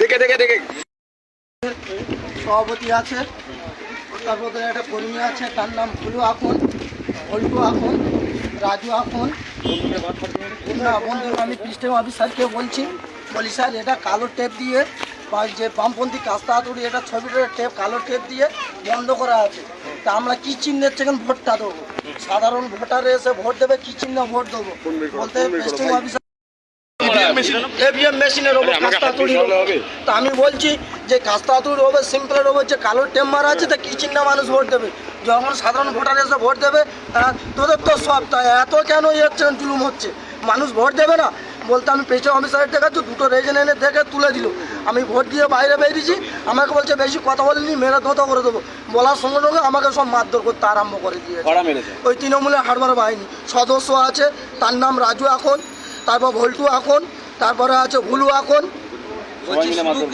দেখে দেখে দেখে। সভাপতি আছে তারপরে একটা কর্মী আছে তার নাম ভুলু আখন অল্টু আখন রাজু আখন না বন্ধু আমি পিস্টেম অফিসারকে বলছি। বলি স্যার এটা কালো টেপ দিয়ে বা যে বামপন্থী কাস্তা হাতুড়ি এটা ছবিটার টেপ কালো টেপ দিয়ে বন্ধ করা আছে। তা আমরা কি চিহ্নের থেকে ভোটটা দেবো? সাধারণ ভোটারে এসে ভোট দেবে কি চিহ্ন ভোট দেবো? বলতে পিস্টেম অফিসার এভিএম মেশিনের ওপর কাস্তা হাতুড়ি তা আমি বলছি যে কাস্তা হাতুড়ির ওপর সিম্পলের ওপর যে কালো টেম্বার আছে তা কি চিহ্ন মানুষ ভোট দেবে? যখন সাধারণ ভোটার এসে ভোট দেবে আহ, তোদের তো সব তাই এত কেন ইয়ে হচ্ছে জুলুম হচ্ছে? মানুষ ভোট দেবে না? বলতে আমি পেছনে অফিসারের দেখাচ্ছি দুটো রেজেন এনে দেখে তুলে দিল। আমি ভোট দিয়ে বাইরে বেরিয়েছি আমাকে বলছে বেশি কথা বলিনি মেরে ধোতা করে দেবো। বলার সঙ্গে সঙ্গে আমাকে সব মারধর করতে আরম্ভ করে দিয়ে ওই তৃণমূলের হারবার বাহিনী। সদস্য আছে তার নাম রাজু এখন তারপর ভল্টু এখন তারপরে আছে ভুলু সবাই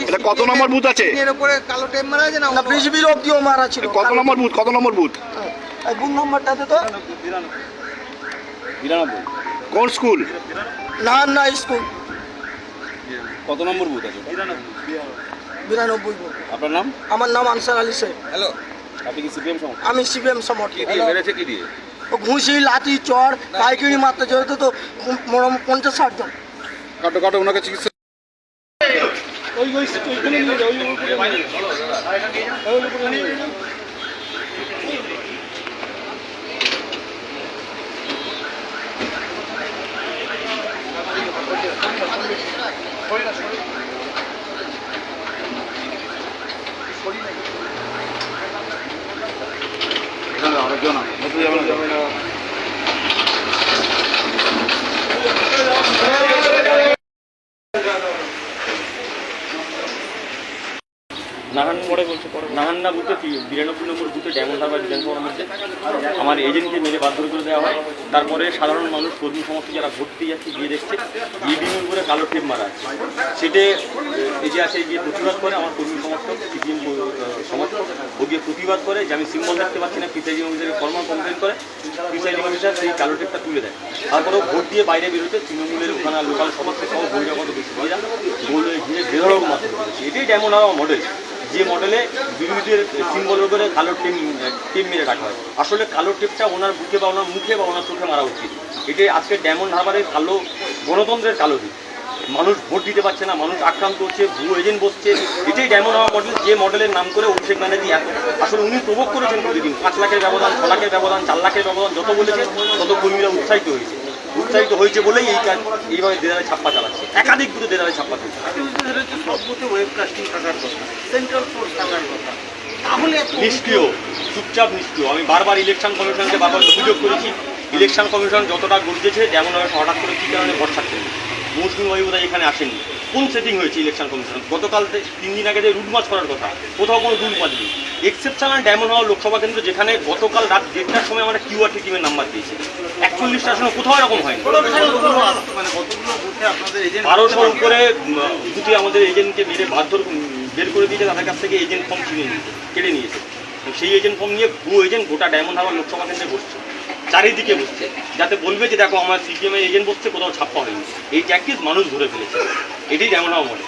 এটা কত নম্বর বুথ আছে? এর উপরে কালো টেপ মারা আছে না না বিজেপির অব্দিও মারা ছিল। কত নম্বর বুথ? কত নম্বর বুথ? বুথ নম্বরটাতে তো। কোন স্কুল? না না স্কুল। কত নম্বর বুথ আছে? বিরানব্বই বুথ। আপনার নাম? আমার নাম আনসার আলী শেখ। হ্যালো। আপনি কি সিপিএম সমর্থক? আমি সিপিএম সমর্থক। মেরেছে কি দিয়ে? ও ঘুষি লাঠি চড় পাইকারি মারতে যেহেতু তো পঞ্চাশ ষাট জন। কাটো কাটো ওনাকে চিকিৎসা এখানে আরেকজন ভেতরে যাবে না নাহান মোড়ে বলছে নাহান্না বুথে বিরানব্বই নম্বর বুথে ডায়মন্ড হারবার বিধানসভার মধ্যে আমার এজেন্টকে মেরে বাধ্য করে দেওয়া হয়। তারপরে সাধারণ মানুষ, কর্মী সমস্ত যারা দিয়ে যাচ্ছে, গিয়ে দেখছে ইভিএমের উপরে কালো টেপ মারা সেটে এই যে আছে, গিয়ে প্রতিবাদ করে আমার কর্মী সমর্থক, সিপিএম সমর্থক। ও গিয়ে প্রতিবাদ করে, যে আমি সিম্বল দেখতে পাচ্ছি না প্রিসাইডিং অফিসারকে ফর্মাল কমপ্লেন করে প্রিসাইডিং অফিসার সেই কালো টেপটা তুলে দেয়। তারপরেও ভোট দিয়ে বাইরে বেরোতে তৃণমূলের ওখানে লোকাল সদস্য সহ বহিরাগত ব্যক্তিরা বলে ঘিরে মাত্র করেছে এটাই ডায়মন্ড হারবার মডেল যে মডেলে বিরোধীদের সিম্বলের উপরে কালো টেপ টেপ মেরে রাখা হয়। আসলে কালো টেপটা ওনার বুকে বা ওনার মুখে বা ওনার চোখে মারা উচিত। এটাই আজকে ডায়মন্ড হারবারের কালো গণতন্ত্রের কালো দিক। মানুষ ভোট দিতে পারছে না, মানুষ আক্রান্ত হচ্ছে, ভুয়ো এজেন্ট বসছে। এটাই ডায়মন্ড হারবার মডেল যে মডেলের নাম করে অভিষেক ব্যানার্জি এত আসলে উনি প্রভোগ করেছেন প্রতিদিন। পাঁচ লাখের ব্যবধান, ছ লাখের ব্যবধান, চার লাখের ব্যবধান, যত বলেছে তত কর্মীরা উৎসাহিত হয়েছে। উৎসাহিত হয়েছে বলেই এই কাজ এইভাবে দেদারে ছাপ্পা চালাচ্ছে। একাধিক দুটো দেদারে ছাপ্পা চলছে সব বুথে ওয়েবকাস্টিং থাকার কথা সেন্ট্রাল ফোর্স থাকার কথা তাহলে নিষ্ক্রিয় চুপচাপ নিষ্ক্রিয়। আমি বারবার ইলেকশন কমিশনকে বারবার অভিযোগ করেছি। ইলেকশন কমিশন যতটা গর্জেছে যেমন হঠাৎ করে কী কারণে ভোট থাকছে মুসলিম বাবুরা এখানে আসেননি। কোন সেটিং হয়েছে ইলেকশন কমিশন গতকাল তিন দিন আগে যে রুট মাছ করার কথা কোথাও কোনো রুট মার্চ নেই। এক্সেপশনাল ডায়মন্ড হওয়ার লোকসভা কেন্দ্র, যেখানে গতকাল রাত দেড়টার সময় আমরা কিউআরটি টিমের নাম্বার দিয়েছি একচল্লিশটা আসনে কোথাও এরকম হয়নি। বারোশোর উপরে বুথে আমাদের এজেন্টকে মেরে বাধ্য বের করে দিয়েছে, তাদের কাছ থেকে এজেন্ট ফর্ম কিনে নিয়েছে, কেড়ে নিয়েছে। সেই এজেন্ট ফর্ম নিয়ে ভুয়ো এজেন্ট গোটা ডায়মন্ড হারবার লোকসভা কেন্দ্রে বসছে। চারিদিকে বসছে। যাতে বলবে যে, দেখো, আমার সিপিএমের এজেন্ট বসছে, কোথাও ছাপ্পা হয়নি। এই ট্যাকটিস মানুষ ধরে ফেলেছে। এটাই ডায়মন্ড হারবার মডেল